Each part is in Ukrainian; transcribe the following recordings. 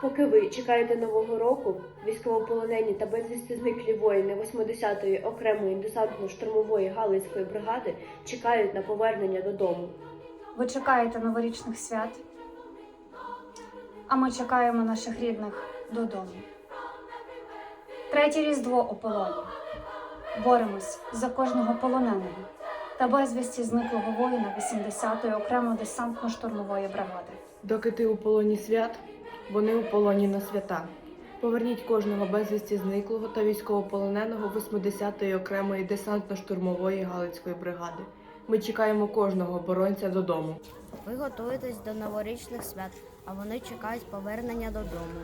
Поки ви чекаєте нового року, військовополонені та безвісти зниклі воїни 80-ї окремої десантно-штурмової галицької бригади чекають на повернення додому. Ви чекаєте новорічних свят, а ми чекаємо наших рідних додому. Третє різдво у полоні. Боремось за кожного полоненого та безвісті зниклого воїна 80-ї окремо десантно-штурмової бригади. Доки ти у полоні свят, вони у полоні на свята. Поверніть кожного безвісті зниклого та військовополоненого 80-ї окремої десантно-штурмової Галицької бригади. Ми чекаємо кожного оборонця додому. Ви готуєтесь до новорічних свят, а вони чекають повернення додому.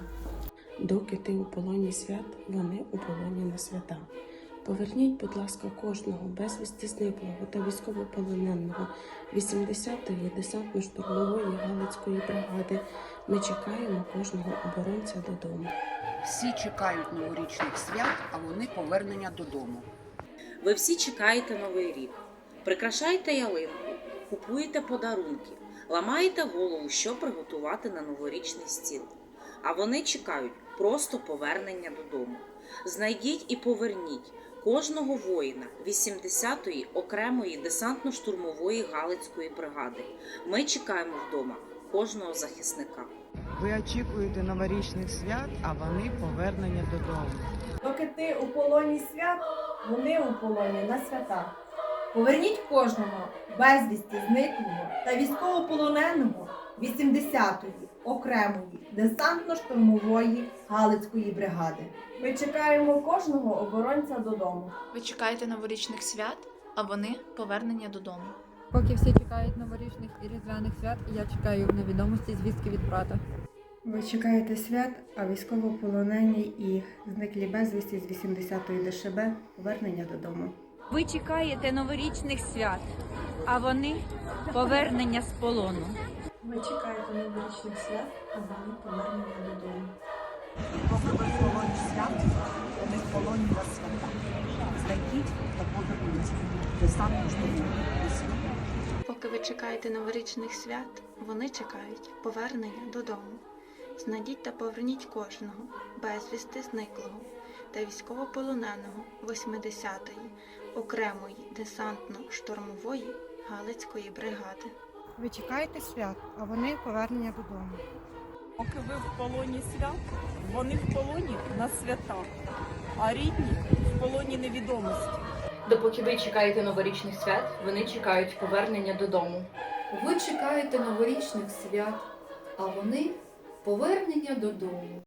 Доки ти у полоні свят, вони у полоні на свята. Поверніть, будь ласка, кожного безвісти зниклого та військовополоненого 80-ї десантно-штурмової Галицької бригади. Ми чекаємо кожного оборонця додому. Всі чекають новорічних свят, а вони повернення додому. Ви всі чекаєте новий рік. Прикрашаєте ялинку, купуєте подарунки, ламаєте голову, що приготувати на новорічний стіл. А вони чекають просто повернення додому. Знайдіть і поверніть кожного воїна 80-ї окремої десантно-штурмової Галицької бригади. Ми чекаємо вдома кожного захисника. Ви очікуєте новорічних свят, а вони повернення додому. Доки ти у полоні свят, вони у полоні на свята. Поверніть кожного безвісті зниклого та військовополоненого 80-ї окремої десантно-штурмової Галицької бригади. Ми чекаємо кожного оборонця додому. Ви чекаєте новорічних свят, а вони повернення додому. Поки всі чекають новорічних і різдвяних свят, я чекаю на відомості звістки від брата. Ви чекаєте свят, а військовополонені і зниклі безвісті з 80-ї ДШБ повернення додому. Ви чекаєте новорічних свят, а вони повернення з полону. Ви чекаєте новорічних свят, а вони повернення додому. Поки ви в полоні свят, вони в полоні на свята. Знайдіть та поверніть десантну штурмову сил. Поки ви чекаєте новорічних свят, вони чекають повернення додому. Знайдіть та поверніть кожного безвісти зниклого та військовополоненого 80-ї окремої десантно-штурмової Галицької бригади. Ви чекаєте свят, а вони повернення додому. Поки ви в полоні свят, вони в полоні на свята, а рідні в полоні невідомості. Допоки ви чекаєте новорічних свят, вони чекають повернення додому. Ви чекаєте новорічних свят, а вони повернення додому.